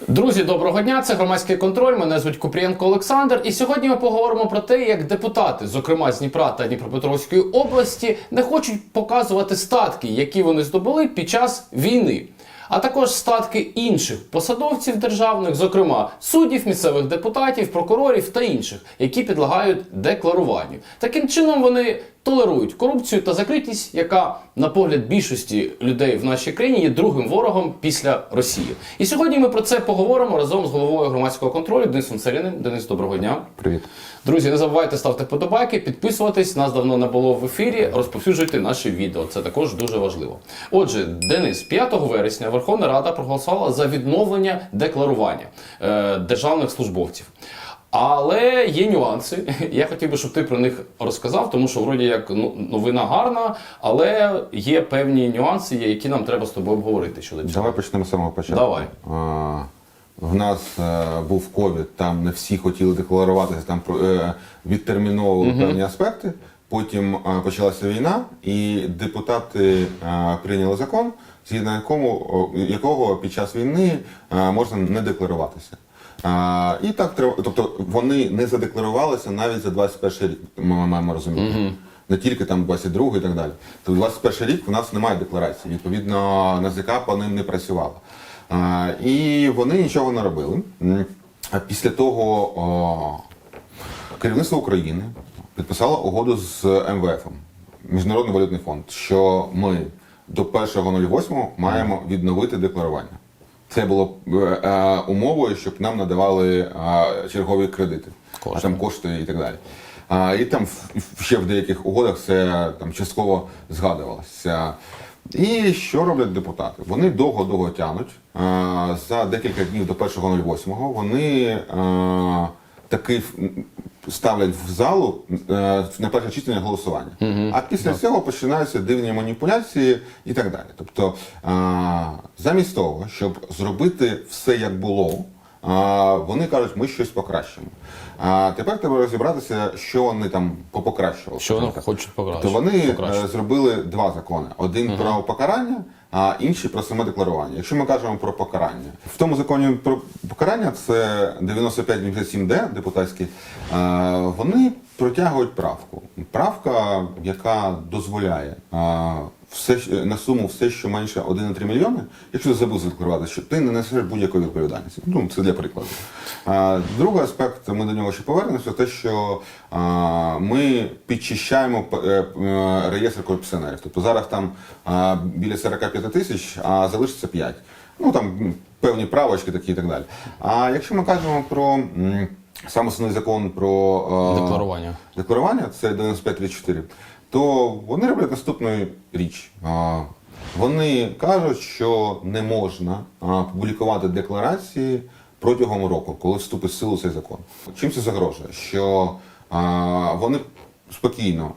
Друзі, доброго дня! Це громадський контроль. Мене звуть Купрієнко Олександр. І сьогодні ми поговоримо про те, як депутати, зокрема з Дніпра та Дніпропетровської області, не хочуть показувати статки, які вони здобули під час війни. А також статки інших посадовців державних, зокрема суддів, місцевих депутатів, прокурорів та інших, які підлягають декларуванню. Таким чином вони толерують корупцію та закритість, яка, на погляд більшості людей в нашій країні, є другим ворогом після Росії. І сьогодні ми про це поговоримо разом з головою громадського контролю Денисом Царіним. Денис, доброго дня. Привіт. Друзі, не забувайте ставити подобайки, підписуватись. Нас давно не було в ефірі. Розповсюджуйте наші відео. Це також дуже важливо. Отже, Денис, 5 вересня Верховна Рада проголосувала за відновлення декларування е, державних службовців. Але є нюанси. Я хотів би, щоб ти про них розказав, тому що вроді як ну, новина гарна, але є певні нюанси, які нам треба з тобою обговорити щодо цього. Давай почнемо з самого початку. Давай. В нас е, був ковід, там не всі хотіли декларуватися, там е, відтерміновували певні аспекти. Потім е, почалася війна, і депутати е, прийняли закон, згідно якому, якого під час війни е, можна не декларуватися. А, і так треба, тобто вони не задекларувалися навіть за 21 рік, ми маємо розуміти. Не тільки там 22 і так далі. Тобто 21 рік у нас немає декларації. Відповідно, НАЗК по ним не працювала. А, і вони нічого не робили. А після того о, керівництво України підписало угоду з МВФ, Міжнародний валютний фонд, що ми до 1.08 маємо відновити декларування. Це було е, е, умовою, щоб нам надавали е, чергові кредити, Кошти. а там кошти і так далі. А, і там ще в деяких угодах це там частково згадувалося. І що роблять депутати? Вони довго-довго тянуть. За декілька днів до 1.08 вони а, таки ставлять в залу е, на перше читання голосування. А після цього починаються дивні маніпуляції і так далі. Тобто, а, замість того, щоб зробити все як було, а, вони кажуть, ми щось покращимо. А тепер треба розібратися, що вони там попокращували. Що вони скажімо так. хочуть покращити? То вони Покращити. е, зробили два закони: один про покарання, а інші про саме декларування. Якщо ми кажемо про покарання, в тому законі про покарання це 95-97 д депутатський. е, Вони протягують правку. Правка, яка дозволяє е, все на суму все, що менше 1,3 мільйони, якщо ти забув задекларувати, що ти не несеш будь-якої відповідальності. Ну це для прикладу. А, другий аспект, ми до нього ще повернемося, те, що а, ми підчищаємо е, е, реєстр корупціонерів. Тобто зараз там а, біля 45 тисяч, а залишиться 5. Ну там певні правочки такі і так далі. А якщо ми кажемо про сам основний закон про е, Декларування. декларування, це 9534, то вони роблять наступну річ. Вони кажуть, що не можна публікувати декларації протягом року, коли вступить в силу цей закон. Чим це загрожує? Що вони спокійно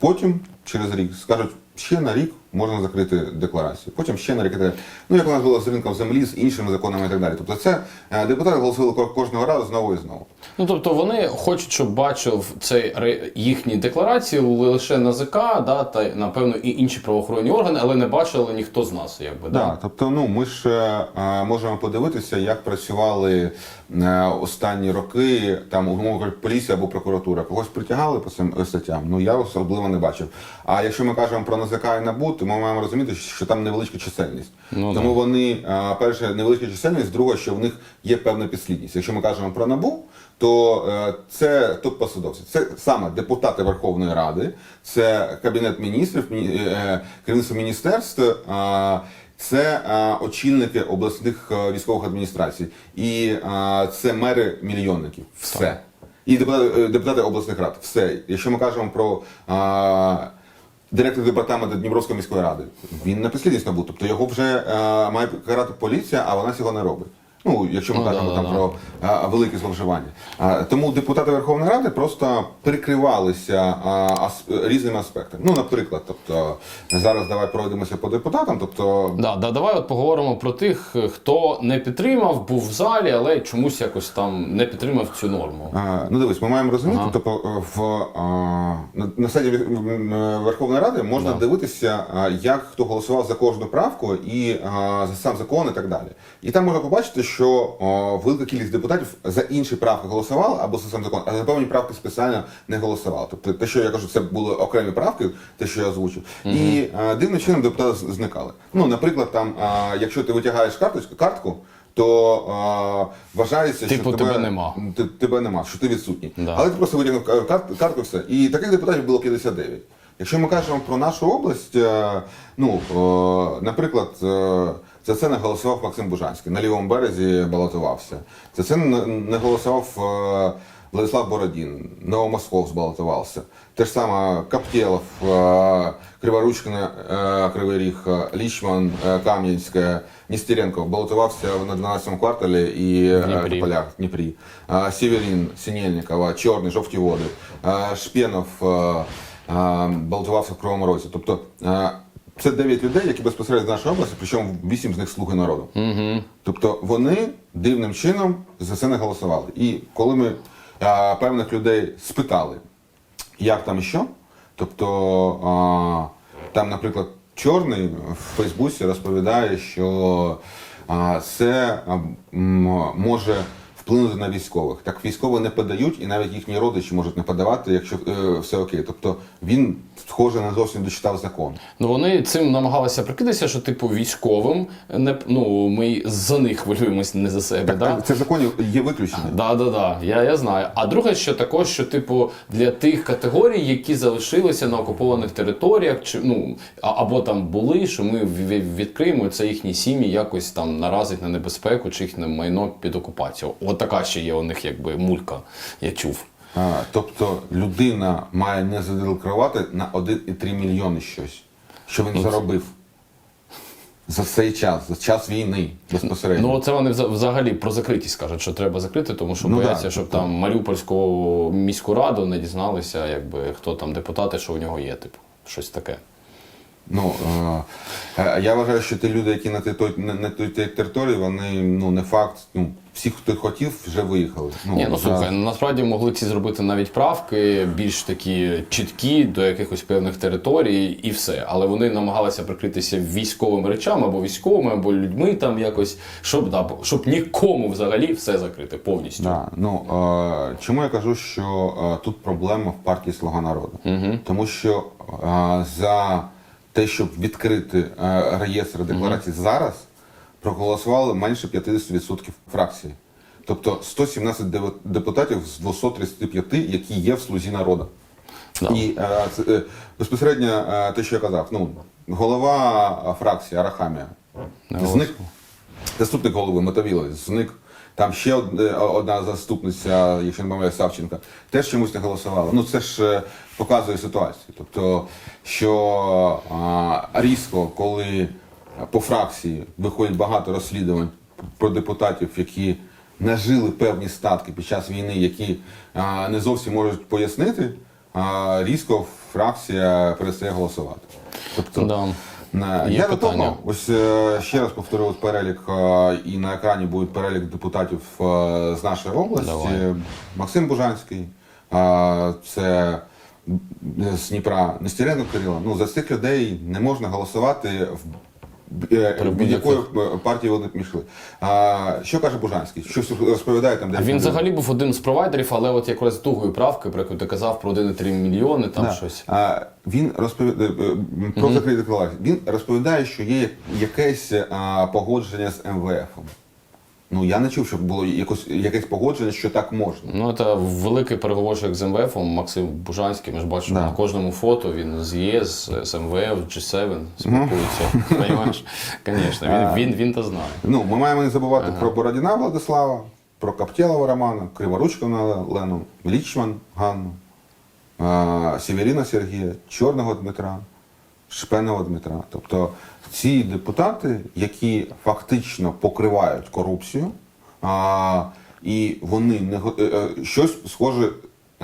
Потім через рік скажуть, ще на рік можна закрити декларацію. Потім ще на рік і так далі. Ну як у нас було з ринком землі, з іншими законами і так далі. Тобто це е, депутати голосували кожного разу знову і знову. Ну тобто вони хочуть, щоб бачив цей їхні декларації лише НАЗК, да, та напевно і інші правоохоронні органи, але не бачили ніхто з нас, якби да. Да, тобто, ну ми ж е, можемо подивитися, як працювали е, останні роки там кажучи, поліція або прокуратура. Когось притягали по цим статтям. Ну я особливо не бачив. А якщо ми кажемо про НАЗК і НАБУ, то ми маємо розуміти, що там невеличка чисельність. Ну, Тому вони е, перше невеличка чисельність, друге, що в них є певна підслідність. Якщо ми кажемо про НАБУ, то е, це топ посадовці. Це саме депутати Верховної Ради, це кабінет міністрів, міні- е, керівництво міністерств. е, це е, очільники обласних е, військових адміністрацій, і е, це мери мільйонників. Все. І депутати, е, депутати обласних рад. Все. Якщо ми кажемо про е, директор департаменту Дніпровської міської ради, він не підслідність був. Тобто його вже е, має карати поліція, а вона цього не робить. Ну, якщо ми Ну, кажемо да-да-да. там про а, великі зловживання. А, тому депутати Верховної Ради просто прикривалися а, ас- різними аспектами. Ну, наприклад, тобто зараз давай пройдемося по депутатам. Тобто, Да, да, давай от поговоримо про тих, хто не підтримав, був в залі, але чомусь якось там не підтримав цю норму. А, Ну, дивись, ми маємо розуміти, Ага. тобто в а, на, на сайті Верховної Ради можна Да. дивитися, як хто голосував за кожну правку і а, за сам закон і так далі. І там можна побачити, що о, велика кількість депутатів за інші правки голосували або за сам закон, а за певні правки спеціально не голосували. Тобто те, що я кажу, це були окремі правки, те, що я озвучив. І е, дивним чином депутати зникали. Ну, наприклад, там, е, якщо ти витягаєш карточку, картку, то е, вважається, Типу, що тебе нема. Т- тебе нема, що ти відсутній. Да. Але ти просто витягнув кар- кар- картку все. І таких депутатів було 59. Якщо ми кажемо про нашу область, е, ну, е, наприклад, за це не голосував Максим Бужанський, на лівому березі балотувався. За це не голосував е, Владислав Бородін, Новомосков збалотувався. Те ж саме Каптєлов, е, Криворучкина, е, Кривий Ріг, Лічман, Кам'янське, Нестеренко балотувався на 12-му кварталі і Дніпрі. Тополя Дніпрі. А, Северін, Синельникова, Чорний, жовті води, Шпєнов балотувався в Кривому Розі. Тобто це 9 людей, які безпосередньо з нашої області, причому 8 з них слуги народу. Угу. Тобто вони дивним чином за це не голосували. І коли ми а, певних людей спитали, як там і що, тобто а, там, наприклад, Чорний в Фейсбуці розповідає, що а, це а, може вплинути на військових. Так військові не подають, і навіть їхні родичі можуть не подавати, якщо е, все окей. Тобто він, схоже, не зовсім дочитав закон. Ну вони цим намагалися прикидатися, що типу військовим не ну ми за них хвилюємось, не за себе. да? Це в законі є виключення. Да, да, да, я, я знаю. А друге, що також, що типу для тих категорій, які залишилися на окупованих територіях, чи ну або там були, що ми відкриємо це їхні сім'ї, якось там наразить на небезпеку, чи їхнє майно під окупацію. От така ще є у них, якби мулька, я чув. А, тобто людина має не задекларувати на 1,3 мільйони щось, що він заробив за цей час, за час війни безпосередньо. Ну це вони взагалі про закритість кажуть, що треба закрити, тому що Ну, бояться, да, щоб тобто- там Маріупольську міську раду не дізналися, якби хто там депутати, що у нього є, типу, щось таке. Ну е, е, я вважаю, що ті люди, які на тій той на, території, вони ну не факт. Ну всі, хто хотів, вже виїхали. Ну, Ні, ну за- слухай, насправді могли ці зробити навіть правки, більш такі чіткі до якихось певних територій, і все. Але вони намагалися прикритися військовими речами або військовими, або людьми там якось, щоб да, щоб нікому взагалі все закрити повністю. Да, ну е, чому я кажу, що е, тут проблема в партії Слуга народу? Угу. Тому що е, за те, щоб відкрити е, реєстр декларацій зараз, проголосували менше 50% фракції. Тобто 117 депутатів з 235, які є в слузі народу. Да. І е, це, е, безпосередньо е, те, що я казав, ну, голова фракції Арахамія зник. Заступник голови Мотовіло зник. Там ще е, одна заступниця, якщо не помиляюсь, Савченка, теж чомусь не голосувала. Ну це ж е, показує ситуацію. Тобто, що а, різко, коли по фракції виходить багато розслідувань про депутатів, які нажили певні статки під час війни, які а, не зовсім можуть пояснити, а, різко фракція перестає голосувати. Тобто, Да. Є я готовий. Ось е, ще раз повторю перелік, е, і на екрані буде перелік депутатів е, з нашої області. Давай. Максим Бужанський, це з Дніпра Нестеренко Кирило. Ну за цих людей не можна голосувати в. Е, Від якої партії вони пішли. А, що каже Бужанський? Щось розповідає там, де він взагалі був один з провайдерів, але от якраз з другої правки, про яку ти казав, про 1,3 мільйони, там Да. щось. А, він розповідає про закриті декларації. Він розповідає, що є якесь а, погодження з МВФом. Ну я не чув, щоб було якось якесь погодження, що так можна. Ну, це великий переговорщик з МВФом Максим Бужанський. Ми ж бачимо Да. на кожному фото. Він з ЄС, з МВФ, G7 спілкується. Понимаєш? Звісно, він, він, він то знає. Ну ми маємо не забувати про Бородіна Владислава, про Каптєлова Романа, Криворучкина Лену, Лічман Ганну, а, Северіна Сергія, Чорного Дмитра, Шпенова Дмитра. Тобто ці депутати, які фактично покривають корупцію, а, і вони не е, е, щось схоже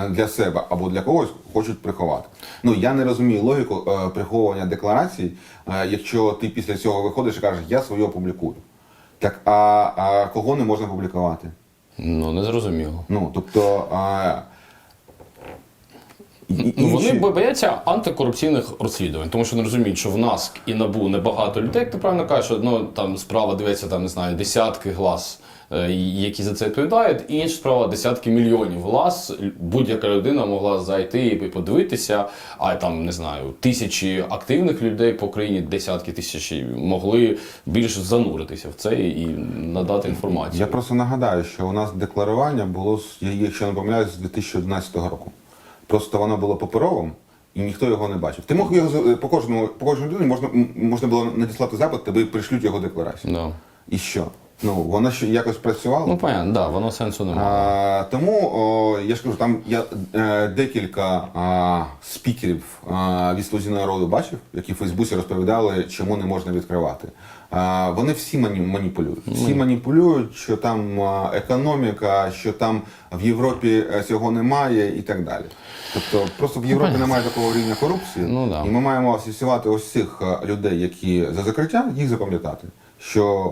для себе або для когось хочуть приховати. Ну я не розумію логіку е, приховування декларацій, якщо ти після цього виходиш і кажеш, я своє опублікую. Так а, а кого не можна публікувати? Ну, не зрозуміло. Ну тобто. А, і- і Ну, вони бояться антикорупційних розслідувань, тому що не розуміють, що в нас і набу небагато людей, як ти правильно кажеш, ну там справа дивиться там, не знаю, десятки глаз, е, які за це відповідають, і інша справа десятки мільйонів глаз. Будь-яка людина могла зайти і подивитися, а там не знаю, тисячі активних людей по країні, десятки тисяч могли більш зануритися в це і надати інформацію. Я просто нагадаю, що у нас декларування було, з- якщо не помиляюсь, з 2011 року. Просто воно було паперовим. І ніхто його не бачив. Ти мог його з- по кожному по кожній людині можна можна було надіслати запит, тобі прийшлють його декларацію. No. І що? Ну воно ще якось працювало. Ну, понятно, да, воно сенсу немає. А, тому о, я ж кажу, там я е, декілька а, спікерів а, від «Слузі народу бачив, які в Фейсбуці розповідали, чому не можна відкривати. А, вони всі мані, маніпулюють. Всі маніпулюють, що там а, економіка, що там в Європі е, цього немає і так далі. Тобто просто в Європі немає такого рівня корупції, Ну, да. і ми маємо асоціювати ось цих е, людей, які за закриття, їх запам'ятати, що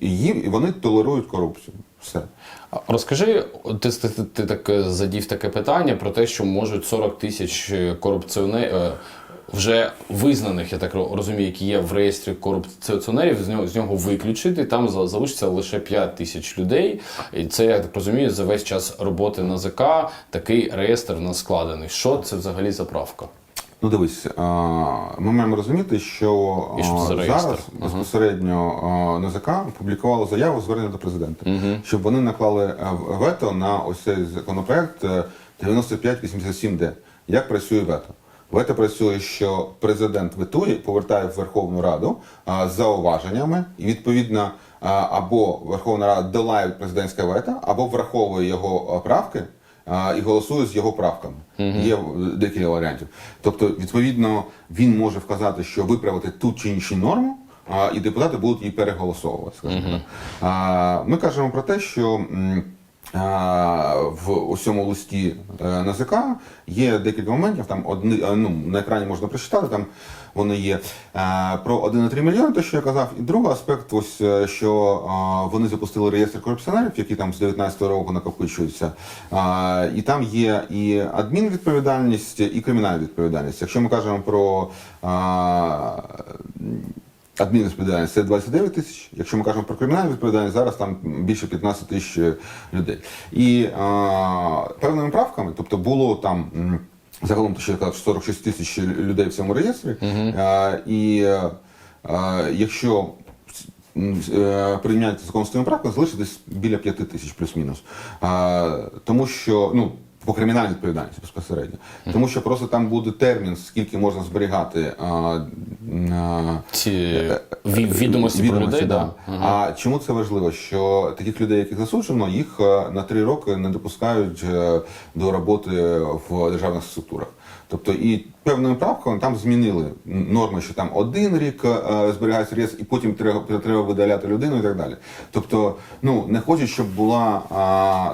їм вони толерують корупцію. Все. Розкажи, ти, ти, ти, так е, задів таке питання про те, що можуть 40 тисяч корупціонерів вже визнаних, я так розумію, які є в реєстрі корупціонерів, з нього з нього виключити. Там за- залишиться лише 5 тисяч людей. І це я так розумію, за весь час роботи НАЗК такий реєстр в нас складений. Що це взагалі за правка? Ну, дивись, ми маємо розуміти, що, зараз безпосередньо а, НАЗК опублікувало заяву звернення до президента, щоб вони наклали е, вето на ось цей законопроект е, 9587Д. Як працює вето? Вето працює, що президент ветує, повертає в Верховну Раду з зауваженнями, і відповідно або Верховна Рада долає президентське вето, або враховує його правки а, і голосує з його правками. Є декілька варіантів. Тобто, відповідно, він може вказати, що виправити ту чи іншу норму, а, і депутати будуть її переголосовувати. Скажімо так. А, Ми кажемо про те, що. А, В усьому листі е, НАЗК є декілька моментів. Там одні, е, ну, на екрані можна прочитати. Там вони є е, про 1,3 мільйони, те, що я казав. І другий аспект, ось е, що е, вони запустили реєстр корупціонерів, які там з 19-го року накопичуються. Е, І там є і адмінвідповідальність, і кримінальна відповідальність. Якщо ми кажемо про е, Адмінвідповідальність це 29 тисяч. Якщо ми кажемо про кримінальну відповідальність, зараз там більше 15 тисяч е, людей. І а, певними правками, тобто було там. Загалом, я казав, 46 тисяч людей в цьому реєстрі. А, і е, а, якщо е, прийняти закон з тими правками, залишиться десь біля 5 тисяч плюс-мінус. А, тому що, ну, по кримінальній відповідальності безпосередньо. Тому що просто там буде термін, скільки можна зберігати а, а, Ці ві- відомості про людей, да. а чому це важливо? Що таких людей, яких засуджено, їх е, на три роки не допускають е, до роботи в державних структурах. Тобто і певними правками там змінили норми, що там один рік е, зберігається реєстр, і потім треба, треба видаляти людину і так далі. Тобто, ну не хочуть, щоб була,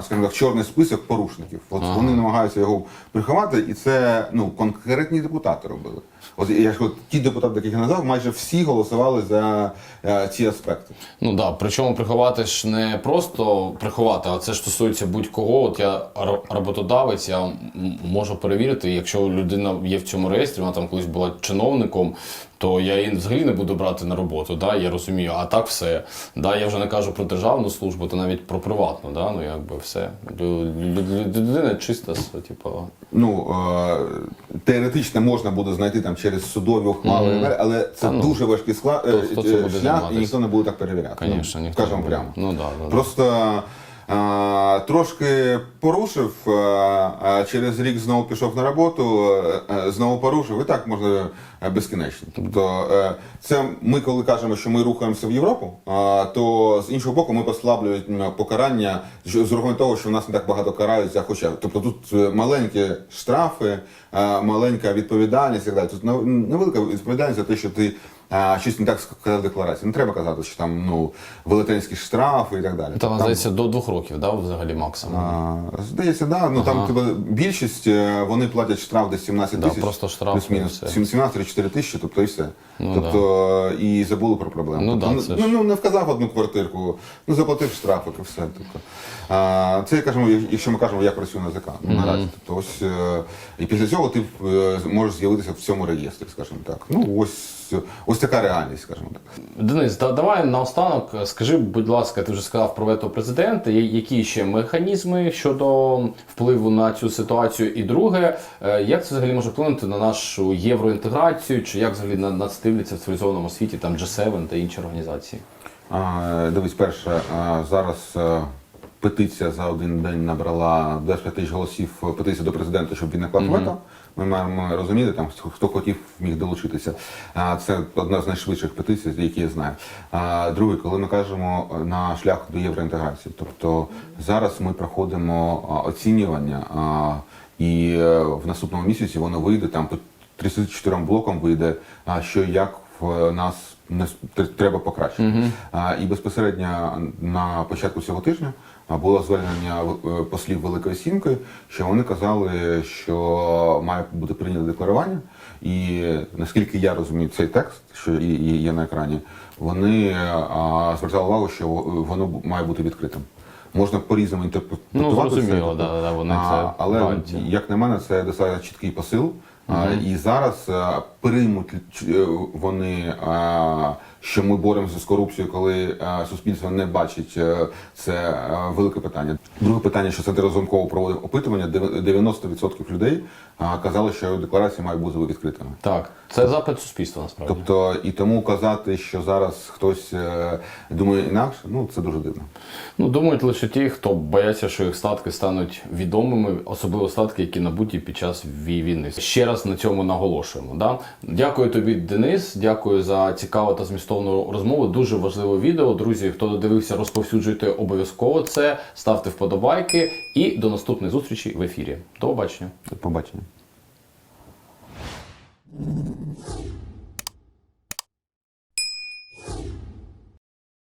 скажімо так, чорний список порушників. От вони намагаються його приховати, і це ну конкретні депутати робили. От я ж кажу, ті депутати, яких я назвав, майже всі голосували за е, ці аспекти. Ну да, причому приховати ж не просто приховати, а це ж стосується будь-кого. От я роботодавець, я можу перевірити, якщо людина є в цьому реєстрі, вона там колись була чиновником, то я її взагалі не буду брати на роботу. Да, я розумію, а так все. Да, я вже не кажу про державну службу, то навіть про приватну. Да, ну якби все. Лю- лю- лю- Людина чиста, типу. Ну е, теоретично можна буде знайти там через судові ухвали, Мгм. але це Та ну, дуже важкий склад хто- хто шлях, і ніхто не буде так перевіряти. Звісно, ну, ніхто. скажемо прямо. Ну да, да. Просто а, трошки порушив, а, через рік знову пішов на роботу, знову порушив, і так можна е, безкінечно. Тобто, е, це ми, коли кажемо, що ми рухаємося в Європу, то з іншого боку, ми послаблюємо покарання з урахуванням того, що в нас не так багато караються, хоча тобто тут е, маленькі штрафи, маленька відповідальність і так далі. Тут невелика відповідальність за те, що ти а, щось не так сказав в декларації. Не треба казати, що там ну велетенські штрафи і так далі. Там, здається, до двох років, да, взагалі максимум. А, Здається, да. Ну там тебе більшість е, вони платять штраф десь 17 Да, тисяч. просто штраф, плюс-мінус. і все. 17-4 тисячі, тобто і все. Тобто і забули про проблему. Ну тобто, да, це ну, ну, не вказав одну квартирку, ну заплатив штрафик і все. Тобто, а, це кажемо, якщо ми кажемо, як працює НАЗК. Ну, наразі. Тобто, ось, е, і після цього ти е, можеш з'явитися в цьому реєстрі, скажімо так. Ну ось, ось така реальність, скажімо так. Денис, да, давай наостанок скажи, будь ласка, ти вже сказав про вето президента. Які ще механізми щодо впливу на цю ситуацію? І друге, е, як це взагалі може вплинути на нашу євроінтеграцію, чи як взагалі на нас дивляться в цивілізованому світі там G7 та інші організації? А, Дивись, перше, а, зараз е, петиція за один день набрала 25 тисяч голосів е, петиція до президента, щоб він наклав вето. Ми маємо розуміти, там хто- хотів, міг долучитися. А, Це одна з найшвидших петицій, які я знаю. А, Друге, коли ми кажемо е, на шлях до євроінтеграції, тобто зараз ми проходимо оцінювання, і в наступному місяці воно вийде там 34 блокам вийде, що як в нас не треба покращити. А, І безпосередньо на початку цього тижня було звернення е, послів Великої Сімки, що вони казали, що має бути прийнято декларування. І наскільки я розумію цей текст, що є на екрані, вони звертали увагу, що воно має бути відкритим. Можна по-різному інтерпретувати. Ну, зрозуміло, тобто, да, да, вони а, це але бачать. як на мене, це достатньо чіткий посил. А, І зараз а, приймуть е, вони, а, що ми боремося з корупцією, коли а, суспільство не бачить е, це а, велике питання. Друге питання, що Центр Разумкова проводив опитування, 90% людей казали, що декларація має бути відкритими. Так, це запит суспільства насправді. Тобто, і тому казати, що зараз хтось е, думає інакше, ну це дуже дивно. Ну, думають лише ті, хто бояться, що їх статки стануть відомими, особливо статки, які набуті під час вій- війни. Ще раз на цьому наголошуємо. Да? Дякую тобі, Денис. Дякую за цікаву та змістовну розмову. Дуже важливе відео. Друзі, хто додивився, розповсюджуйте обов'язково це, ставте вподобайки і до наступної зустрічі в ефірі. До побачення. До побачення.